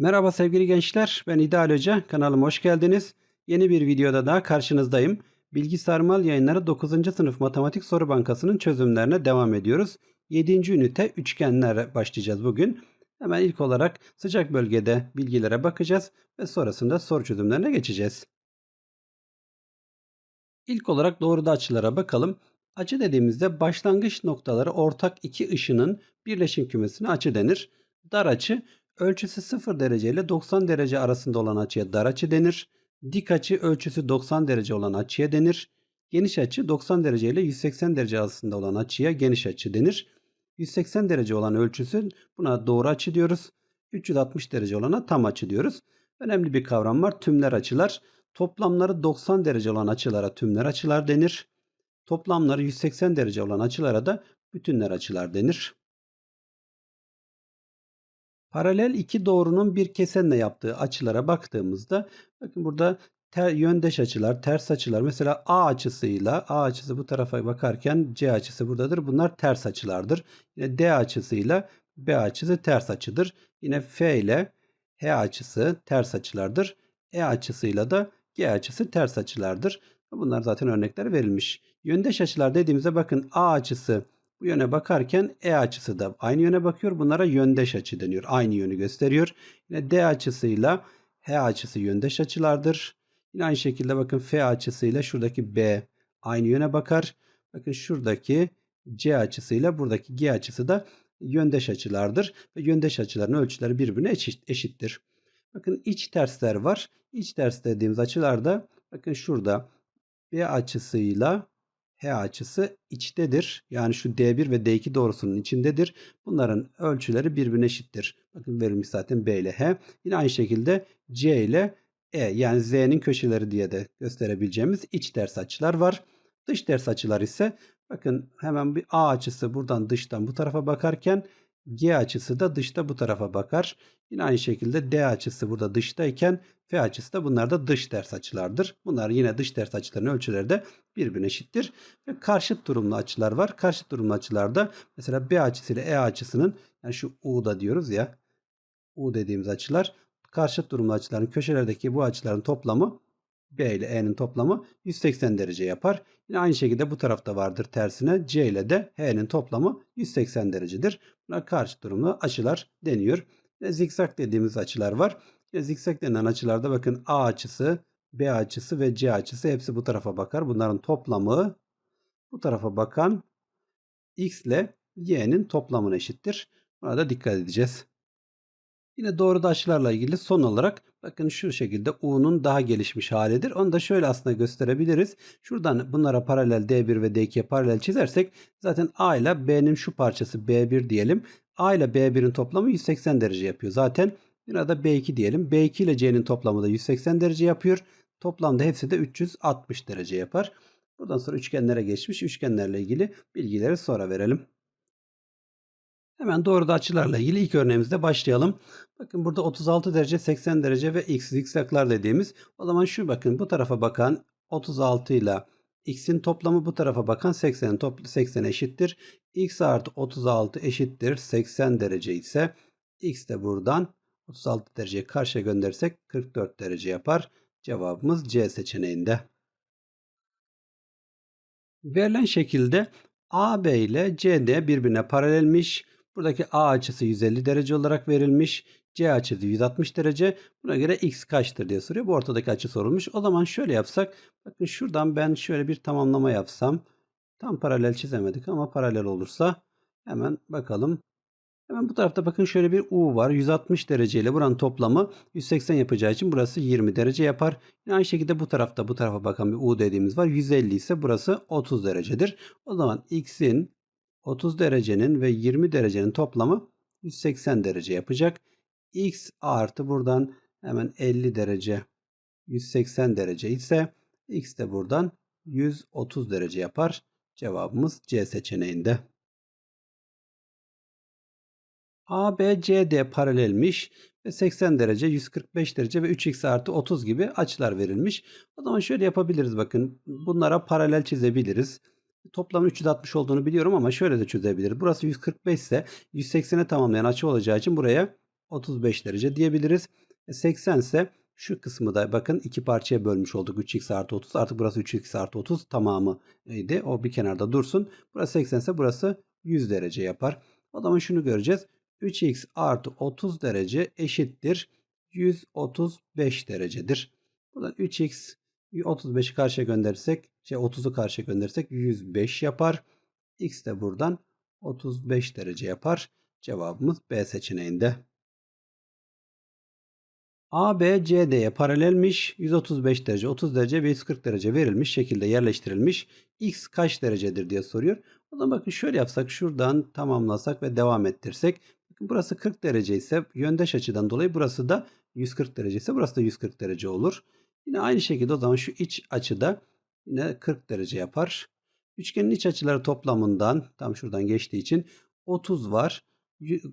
Merhaba sevgili gençler, ben İdeal Hoca. Kanalıma hoş geldiniz. Yeni bir videoda daha karşınızdayım. Bilgi Sarmal Yayınları 9. sınıf matematik soru bankasının çözümlerine devam ediyoruz. 7. ünite üçgenler başlayacağız bugün. Hemen ilk olarak sıcak bölgede bilgilere bakacağız ve sonrasında soru çözümlerine geçeceğiz. İlk olarak doğruda açılara bakalım. Açı dediğimizde başlangıç noktaları ortak iki ışının birleşim kümesine açı denir. Dar açı ölçüsü 0 derece ile 90 derece arasında olan açıya dar açı denir. Dik açı ölçüsü 90 derece olan açıya denir. Geniş açı 90 derece ile 180 derece arasında olan açıya geniş açı denir. 180 derece olan ölçüsü buna doğru açı diyoruz. 360 derece olana tam açı diyoruz. Önemli bir kavram var. Tümler açılar. Toplamları 90 derece olan açılara tümler açılar denir. Toplamları 180 derece olan açılara da bütünler açılar denir. Paralel iki doğrunun bir kesenle yaptığı açılara baktığımızda bakın burada ter, yöndeş açılar, ters açılar. Mesela A açısıyla A açısı bu tarafa bakarken C açısı buradadır. Bunlar ters açılardır. Yine D açısıyla B açısı ters açıdır. Yine F ile H açısı ters açılardır. E açısıyla da G açısı ters açılardır. Bunlar zaten örnekler verilmiş. Yöndeş açılar dediğimizde bakın A açısı bu yöne bakarken E açısı da aynı yöne bakıyor. Bunlara yöndeş açı deniyor. Aynı yönü gösteriyor. Yine D açısıyla H açısı yöndeş açılardır. Yine aynı şekilde bakın F açısıyla şuradaki B aynı yöne bakar. Bakın şuradaki C açısıyla buradaki G açısı da yöndeş açılardır. Ve yöndeş açıların ölçüleri birbirine eşit, eşittir. Bakın iç tersler var. İç ters dediğimiz açılarda bakın şurada B açısıyla H açısı içtedir. Yani şu D1 ve D2 doğrusunun içindedir. Bunların ölçüleri birbirine eşittir. Bakın verilmiş zaten B ile H. Yine aynı şekilde C ile E yani Z'nin köşeleri diye de gösterebileceğimiz iç ters açılar var. Dış ters açılar ise bakın hemen bir A açısı buradan dıştan bu tarafa bakarken G açısı da dışta bu tarafa bakar. Yine aynı şekilde D açısı burada dıştayken F açısı da bunlar da dış ters açılardır. Bunlar yine dış ters açıların ölçüleri de birbirine eşittir. Ve karşıt durumlu açılar var. Karşıt durumlu açılarda mesela B açısı ile E açısının yani şu U'da diyoruz ya U dediğimiz açılar karşıt durumlu açıların köşelerdeki bu açıların toplamı B ile E'nin toplamı 180 derece yapar. Yine aynı şekilde bu tarafta vardır tersine. C ile de H'nin toplamı 180 derecedir. Buna karşı durumlu açılar deniyor. Ve zikzak dediğimiz açılar var. Ve zikzak denilen açılarda bakın A açısı, B açısı ve C açısı hepsi bu tarafa bakar. Bunların toplamı bu tarafa bakan X ile Y'nin toplamına eşittir. Buna da dikkat edeceğiz. Yine doğru açılarla ilgili son olarak bakın şu şekilde U'nun daha gelişmiş halidir. Onu da şöyle aslında gösterebiliriz. Şuradan bunlara paralel D1 ve D2'ye paralel çizersek zaten A ile B'nin şu parçası B1 diyelim. A ile B1'in toplamı 180 derece yapıyor. Zaten Buna da B2 diyelim. B2 ile C'nin toplamı da 180 derece yapıyor. Toplamda hepsi de 360 derece yapar. Buradan sonra üçgenlere geçmiş. Üçgenlerle ilgili bilgileri sonra verelim. Hemen doğruda açılarla ilgili ilk örneğimizde başlayalım. Bakın burada 36 derece, 80 derece ve x zikzaklar dediğimiz. O zaman şu bakın bu tarafa bakan 36 ile x'in toplamı bu tarafa bakan 80'in toplu 80 eşittir. x artı 36 eşittir 80 derece ise x de buradan 36 dereceyi karşıya gönderirsek 44 derece yapar. Cevabımız C seçeneğinde. Verilen şekilde AB ile CD birbirine paralelmiş. Buradaki A açısı 150 derece olarak verilmiş. C açısı 160 derece. Buna göre x kaçtır diye soruyor. Bu ortadaki açı sorulmuş. O zaman şöyle yapsak. Bakın şuradan ben şöyle bir tamamlama yapsam. Tam paralel çizemedik ama paralel olursa hemen bakalım. Hemen bu tarafta bakın şöyle bir U var. 160 derece ile buranın toplamı 180 yapacağı için burası 20 derece yapar. Yine aynı şekilde bu tarafta bu tarafa bakan bir U dediğimiz var. 150 ise burası 30 derecedir. O zaman X'in 30 derecenin ve 20 derecenin toplamı 180 derece yapacak. X artı buradan hemen 50 derece 180 derece ise X de buradan 130 derece yapar. Cevabımız C seçeneğinde. ABCD paralelmiş ve 80 derece, 145 derece ve 3x artı 30 gibi açılar verilmiş. O zaman şöyle yapabiliriz bakın. Bunlara paralel çizebiliriz. Toplam 360 olduğunu biliyorum ama şöyle de çözebiliriz. Burası 145 ise 180'e tamamlayan açı olacağı için buraya 35 derece diyebiliriz. E 80 ise şu kısmı da bakın iki parçaya bölmüş olduk. 3x artı 30. Artık burası 3x artı 30 tamamı idi. O bir kenarda dursun. Burası 80 ise burası 100 derece yapar. O zaman şunu göreceğiz. 3x artı 30 derece eşittir 135 derecedir. Buradan 3x 35'i karşıya gönderirsek, şey 30'u karşıya gönderirsek 105 yapar. X de buradan 35 derece yapar. Cevabımız B seçeneğinde. AB CD'ye paralelmiş. 135 derece, 30 derece ve 140 derece verilmiş şekilde yerleştirilmiş. X kaç derecedir diye soruyor. O zaman bakın şöyle yapsak şuradan tamamlasak ve devam ettirsek. Burası 40 derece ise yöndeş açıdan dolayı burası da 140 derece ise burası da 140 derece olur. Yine aynı şekilde o zaman şu iç açıda yine 40 derece yapar. Üçgenin iç açıları toplamından tam şuradan geçtiği için 30 var.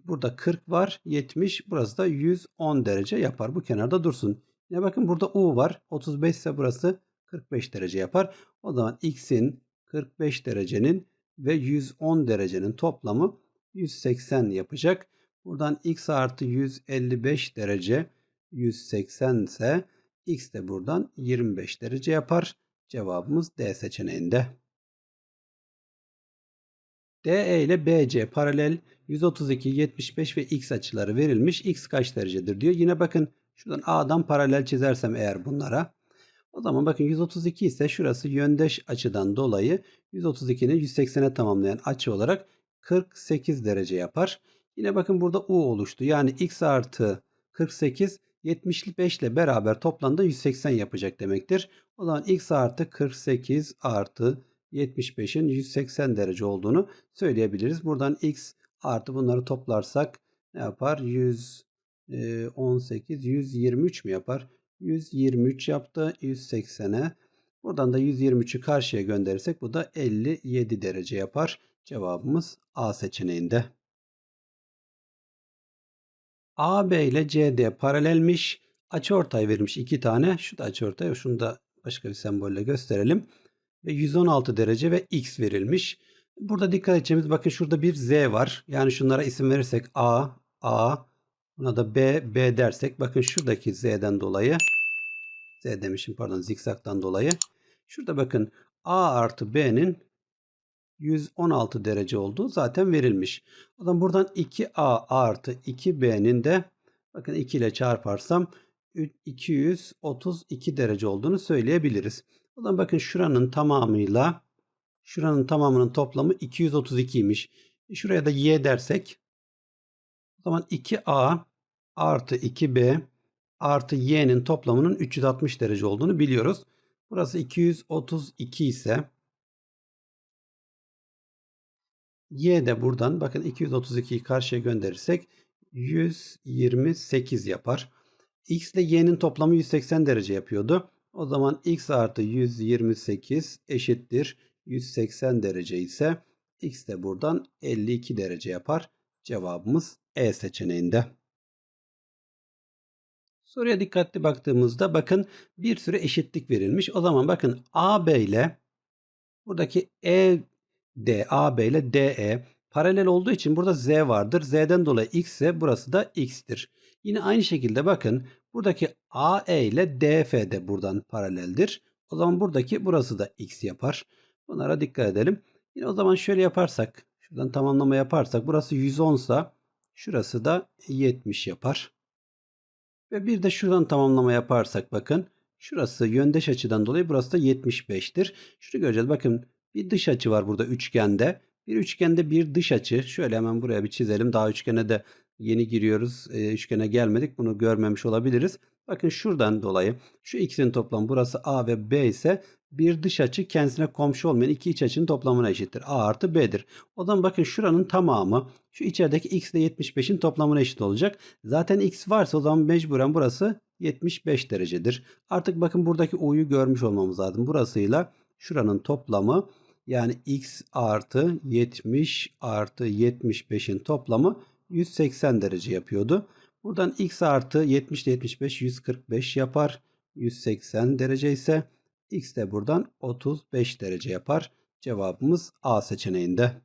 Burada 40 var. 70. Burası da 110 derece yapar. Bu kenarda dursun. Yine bakın burada U var. 35 ise burası 45 derece yapar. O zaman X'in 45 derecenin ve 110 derecenin toplamı 180 yapacak. Buradan X artı 155 derece 180 ise X de buradan 25 derece yapar. Cevabımız D seçeneğinde. DE ile BC paralel 132, 75 ve X açıları verilmiş. X kaç derecedir diyor. Yine bakın şuradan A'dan paralel çizersem eğer bunlara. O zaman bakın 132 ise şurası yöndeş açıdan dolayı 132'ni 180'e tamamlayan açı olarak 48 derece yapar. Yine bakın burada U oluştu. Yani X artı 48 75 ile beraber toplamda 180 yapacak demektir. O zaman x artı 48 artı 75'in 180 derece olduğunu söyleyebiliriz. Buradan x artı bunları toplarsak ne yapar? 118, 123 mi yapar? 123 yaptı 180'e. Buradan da 123'ü karşıya gönderirsek bu da 57 derece yapar. Cevabımız A seçeneğinde. AB ile CD paralelmiş. Açıortay verilmiş iki tane. Şu da açıortay. Şunu da başka bir sembolle gösterelim. Ve 116 derece ve X verilmiş. Burada dikkat edeceğimiz bakın şurada bir Z var. Yani şunlara isim verirsek A, A, buna da B, B dersek bakın şuradaki Z'den dolayı Z demişim pardon zikzaktan dolayı. Şurada bakın A artı B'nin 116 derece olduğu zaten verilmiş. O zaman buradan 2A artı 2B'nin de bakın 2 ile çarparsam 232 derece olduğunu söyleyebiliriz. O zaman bakın şuranın tamamıyla şuranın tamamının toplamı 232'ymiş. E şuraya da y dersek o zaman 2a artı 2b artı y'nin toplamının 360 derece olduğunu biliyoruz. Burası 232 ise y de buradan bakın 232'yi karşıya gönderirsek 128 yapar. X ile y'nin toplamı 180 derece yapıyordu. O zaman x artı 128 eşittir 180 derece ise x de buradan 52 derece yapar. Cevabımız E seçeneğinde. Soruya dikkatli baktığımızda bakın bir sürü eşitlik verilmiş. O zaman bakın AB ile buradaki E D, AB ile DE paralel olduğu için burada Z vardır. Z'den dolayı X ise burası da X'tir. Yine aynı şekilde bakın buradaki AE ile DF de buradan paraleldir. O zaman buradaki burası da X yapar. Bunlara dikkat edelim. Yine o zaman şöyle yaparsak şuradan tamamlama yaparsak burası 110 ise şurası da 70 yapar. Ve bir de şuradan tamamlama yaparsak bakın şurası yöndeş açıdan dolayı burası da 75'tir. Şunu göreceğiz. Bakın bir dış açı var burada üçgende. Bir üçgende bir dış açı. Şöyle hemen buraya bir çizelim. Daha üçgene de yeni giriyoruz. E, üçgene gelmedik. Bunu görmemiş olabiliriz. Bakın şuradan dolayı şu ikisinin toplamı burası A ve B ise bir dış açı kendisine komşu olmayan iki iç açının toplamına eşittir. A artı B'dir. O zaman bakın şuranın tamamı şu içerideki x ile 75'in toplamına eşit olacak. Zaten x varsa o zaman mecburen burası 75 derecedir. Artık bakın buradaki u'yu görmüş olmamız lazım. Burasıyla şuranın toplamı yani x artı 70 artı 75'in toplamı 180 derece yapıyordu. Buradan x artı 70 ile 75 145 yapar. 180 derece ise x de buradan 35 derece yapar. Cevabımız A seçeneğinde.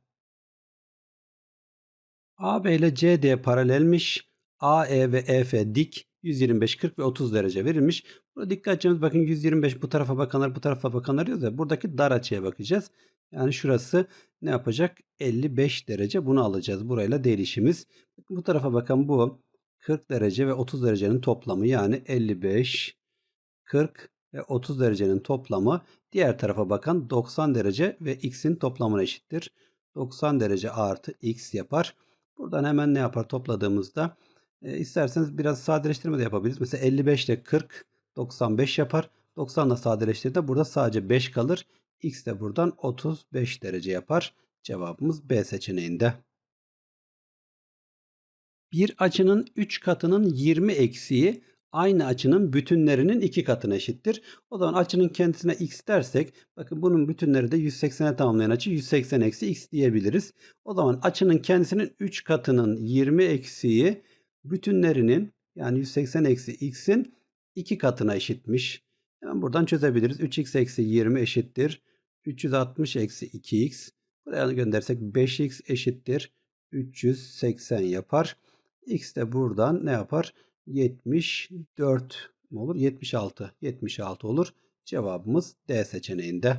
AB ile CD paralelmiş. AE ve EF dik 125, 40 ve 30 derece verilmiş. Burada dikkat edeceğimiz bakın 125 bu tarafa bakanlar bu tarafa bakanlar diyoruz ya buradaki dar açıya bakacağız. Yani şurası ne yapacak? 55 derece bunu alacağız. Burayla değil işimiz. Bu tarafa bakan bu 40 derece ve 30 derecenin toplamı yani 55, 40 ve 30 derecenin toplamı diğer tarafa bakan 90 derece ve x'in toplamına eşittir. 90 derece artı x yapar. Buradan hemen ne yapar topladığımızda e, isterseniz biraz sadeleştirme de yapabiliriz. Mesela 55 ile 40 95 yapar. 90 ile sadeleştirdiğinde burada sadece 5 kalır. X de buradan 35 derece yapar. Cevabımız B seçeneğinde. Bir açının 3 katının 20 eksiği aynı açının bütünlerinin 2 katına eşittir. O zaman açının kendisine x dersek bakın bunun bütünleri de 180'e tamamlayan açı 180 eksi x diyebiliriz. O zaman açının kendisinin 3 katının 20 eksiği bütünlerinin yani 180 eksi x'in 2 katına eşitmiş. Hemen buradan çözebiliriz. 3x eksi 20 eşittir. 360 eksi 2x. Buraya göndersek 5x eşittir. 380 yapar. X de buradan ne yapar? 74 mi olur? 76. 76 olur. Cevabımız D seçeneğinde.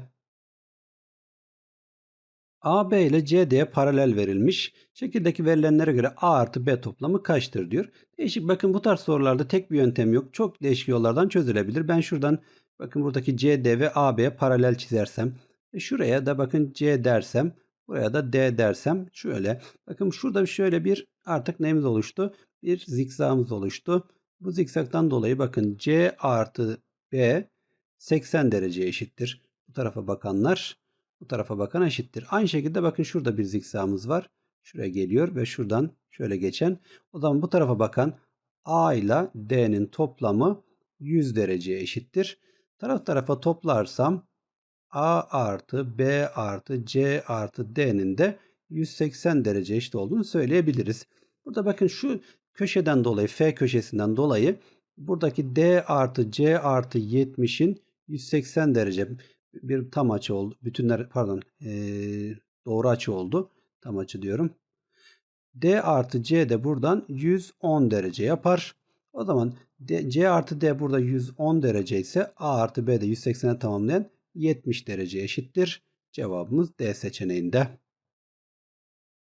AB ile CD'ye paralel verilmiş. Şekildeki verilenlere göre A artı B toplamı kaçtır diyor. Değişik bakın bu tarz sorularda tek bir yöntem yok. Çok değişik yollardan çözülebilir. Ben şuradan bakın buradaki CD ve AB'ye paralel çizersem şuraya da bakın C dersem buraya da D dersem şöyle. Bakın şurada şöyle bir artık neyimiz oluştu? Bir zikzağımız oluştu. Bu zikzaktan dolayı bakın C artı B 80 dereceye eşittir. Bu tarafa bakanlar bu tarafa bakan eşittir. Aynı şekilde bakın şurada bir zikzağımız var. Şuraya geliyor ve şuradan şöyle geçen. O zaman bu tarafa bakan A ile D'nin toplamı 100 dereceye eşittir. Taraf tarafa toplarsam A artı B artı C artı D'nin de 180 derece eşit olduğunu söyleyebiliriz. Burada bakın şu köşeden dolayı F köşesinden dolayı buradaki D artı C artı 70'in 180 derece bir tam açı oldu. Bütünler pardon ee, doğru açı oldu. Tam açı diyorum. D artı C de buradan 110 derece yapar. O zaman D, C artı D burada 110 derece ise A artı B de 180'e tamamlayan 70 derece eşittir. Cevabımız D seçeneğinde.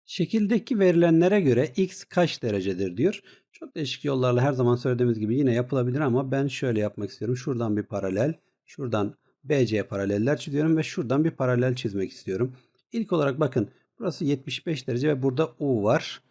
Şekildeki verilenlere göre x kaç derecedir diyor. Çok değişik yollarla her zaman söylediğimiz gibi yine yapılabilir ama ben şöyle yapmak istiyorum. Şuradan bir paralel, şuradan BC paraleller çiziyorum ve şuradan bir paralel çizmek istiyorum. İlk olarak bakın burası 75 derece ve burada U var.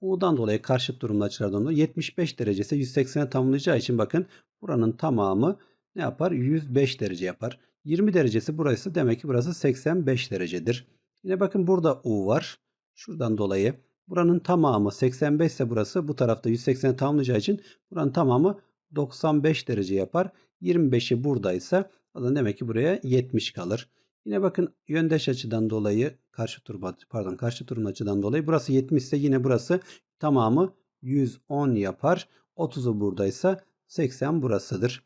U'dan dolayı karşıt durumlu açılardan dolayı 75 derece ise 180'e tamamlayacağı için bakın buranın tamamı ne yapar? 105 derece yapar. 20 derecesi burası demek ki burası 85 derecedir. Yine bakın burada U var. Şuradan dolayı buranın tamamı 85 ise burası bu tarafta 180'e tamamlayacağı için buranın tamamı 95 derece yapar. 25'i buradaysa o zaman demek ki buraya 70 kalır. Yine bakın yöndeş açıdan dolayı karşı turba pardon karşı turun açıdan dolayı burası 70 ise yine burası tamamı 110 yapar. 30'u buradaysa 80 burasıdır.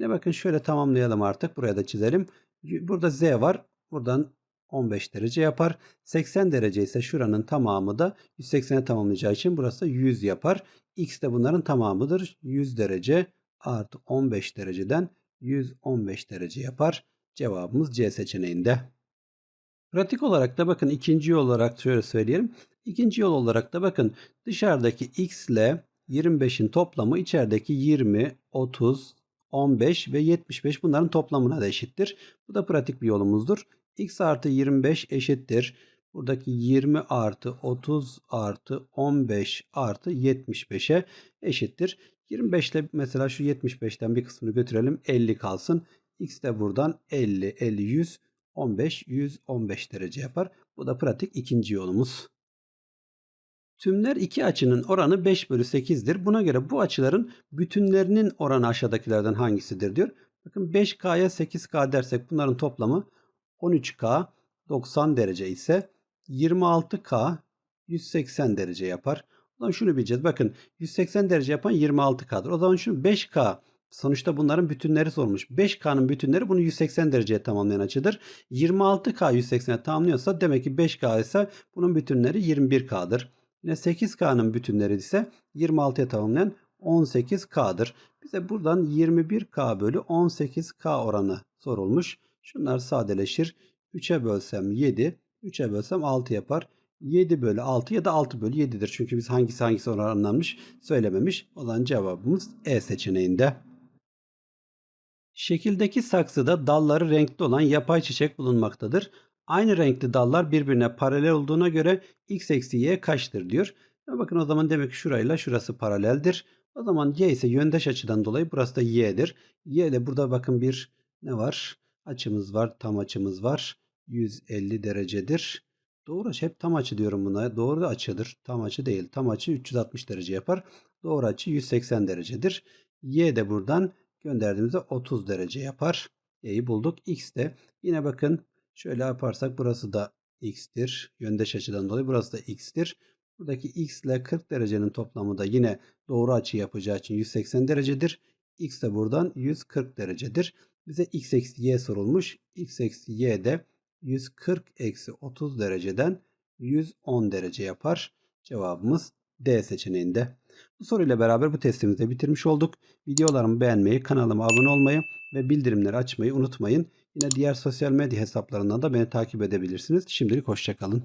Yine bakın şöyle tamamlayalım artık. Buraya da çizelim. Burada Z var. Buradan 15 derece yapar. 80 derece ise şuranın tamamı da 180'e tamamlayacağı için burası 100 yapar. X de bunların tamamıdır. 100 derece artı 15 dereceden 115 derece yapar. Cevabımız C seçeneğinde. Pratik olarak da bakın ikinci yol olarak şöyle söyleyelim. İkinci yol olarak da bakın dışarıdaki x ile 25'in toplamı içerideki 20, 30, 15 ve 75 bunların toplamına da eşittir. Bu da pratik bir yolumuzdur. x artı 25 eşittir. Buradaki 20 artı 30 artı 15 artı 75'e eşittir. 25 ile mesela şu 75'ten bir kısmını götürelim 50 kalsın. X de buradan 50, 50, 100, 15, 115 derece yapar. Bu da pratik ikinci yolumuz. Tümler iki açının oranı 5 bölü 8'dir. Buna göre bu açıların bütünlerinin oranı aşağıdakilerden hangisidir diyor. Bakın 5K'ya 8K dersek bunların toplamı 13K 90 derece ise 26K 180 derece yapar. O zaman şunu bileceğiz. Bakın 180 derece yapan 26K'dır. O zaman şu 5K sonuçta bunların bütünleri sormuş. 5K'nın bütünleri bunu 180 dereceye tamamlayan açıdır. 26K 180'e tamamlıyorsa demek ki 5K ise bunun bütünleri 21K'dır. Yine 8K'nın bütünleri ise 26'ya tamamlayan 18K'dır. Bize buradan 21K bölü 18K oranı sorulmuş. Şunlar sadeleşir. 3'e bölsem 7, 3'e bölsem 6 yapar. 7 bölü 6 ya da 6 bölü 7'dir. Çünkü biz hangisi hangisi oranlanmış söylememiş. O zaman cevabımız E seçeneğinde. Şekildeki saksıda dalları renkli olan yapay çiçek bulunmaktadır. Aynı renkli dallar birbirine paralel olduğuna göre x eksi y kaçtır diyor. Ya bakın o zaman demek ki şurayla şurası paraleldir. O zaman y ise yöndeş açıdan dolayı burası da y'dir. Y ile burada bakın bir ne var? Açımız var, tam açımız var. 150 derecedir. Doğru açı hep tam açı diyorum buna. Doğru açıdır. Tam açı değil. Tam açı 360 derece yapar. Doğru açı 180 derecedir. Y de buradan gönderdiğimizde 30 derece yapar. Y'yi bulduk. X de yine bakın şöyle yaparsak burası da x'tir. Yöndeş açıdan dolayı burası da x'tir. Buradaki x ile 40 derecenin toplamı da yine doğru açı yapacağı için 180 derecedir. X de buradan 140 derecedir. Bize x eksi y sorulmuş. x eksi y de 140 eksi 30 dereceden 110 derece yapar. Cevabımız D seçeneğinde. Bu soruyla beraber bu testimizi de bitirmiş olduk. Videolarımı beğenmeyi, kanalıma abone olmayı ve bildirimleri açmayı unutmayın. Diğer sosyal medya hesaplarından da beni takip edebilirsiniz. Şimdilik hoşçakalın.